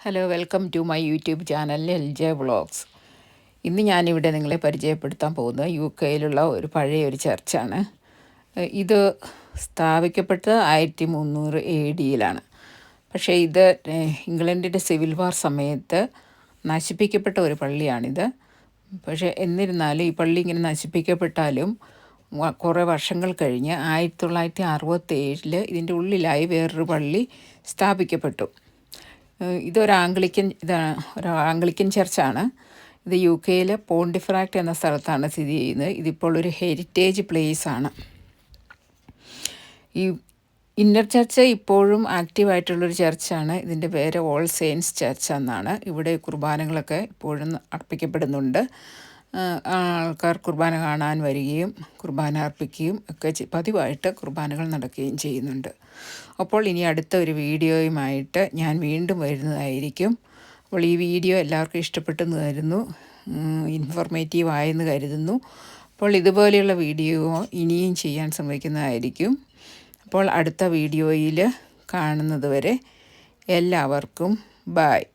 Hello welcome to my YouTube channel L J vlogs ഇന്ന് ഞാനിവിടെ നിങ്ങളെ പരിചയപ്പെടുത്താൻ പോകുന്നത് യു കെയിലുള്ള ഒരു പഴയ ഒരു ചർച്ചാണ്. ഇത് സ്ഥാപിക്കപ്പെട്ടത് ആയിരത്തി മുന്നൂറ് എ ഡിയിലാണ്. പക്ഷേ ഇത് ഇംഗ്ലണ്ടിന്റെ സിവിൽ വാർ സമയത്ത് നശിപ്പിക്കപ്പെട്ട ഒരു പള്ളിയാണിത്. പക്ഷേ എന്നിരുന്നാലും ഈ പള്ളി ഇങ്ങനെ നശിപ്പിക്കപ്പെട്ടാലും കുറേ വർഷങ്ങൾ കഴിഞ്ഞ് ആയിരത്തി തൊള്ളായിരത്തി അറുപത്തേഴിൽ ഇതിന്റെ ഉള്ളിലായി വേറൊരു പള്ളി സ്ഥാപിക്കപ്പെട്ടു. ഇതൊരു ആംഗ്ലിക്കൻ ഇതാണ് ഒരു ആംഗ്ലിക്കൻ ചർച്ചാണ്. ഇത് യു കെയിലെ പോണ്ടിഫ്രാക്ട് എന്ന സ്ഥലത്താണ് സ്ഥിതി ചെയ്യുന്നത്. ഇതിപ്പോൾ ഒരു ഹെരിറ്റേജ് പ്ലേസ് ആണ്. ഈ ഇന്നർ ചർച്ച് ഇപ്പോഴും ആക്റ്റീവായിട്ടുള്ളൊരു ചർച്ചാണ്. ഇതിന്റെ പേര് ഓൾ സെയിൻസ് ചർച്ച് എന്നാണ്. ഇവിടെ കുർബാനകളൊക്കെ ഇപ്പോഴും അർപ്പിക്കപ്പെടുന്നുണ്ട്. ആൾക്കാർ കുർബാന കാണാൻ വരികയും കുർബാന അർപ്പിക്കുകയും ഒക്കെ പതിവായിട്ട് കുർബാനകൾ നടക്കുകയും ചെയ്യുന്നുണ്ട്. അപ്പോൾ ഇനി അടുത്ത ഒരു വീഡിയോയുമായിട്ട് ഞാൻ വീണ്ടും വരുന്നതായിരിക്കും. അപ്പോൾ ഈ വീഡിയോ എല്ലാവർക്കും ഇഷ്ടപ്പെട്ടെന്ന് കരുതുന്നു. ഇൻഫോർമേറ്റീവ് ആയെന്ന് കരുതുന്നു. അപ്പോൾ ഇതുപോലെയുള്ള വീഡിയോ ഇനിയും ചെയ്യാൻ ശ്രമിക്കുന്നതായിരിക്കും അപ്പോൾ അടുത്ത വീഡിയോയിൽ കാണുന്നത് വരെ എല്ലാവർക്കും ബായ്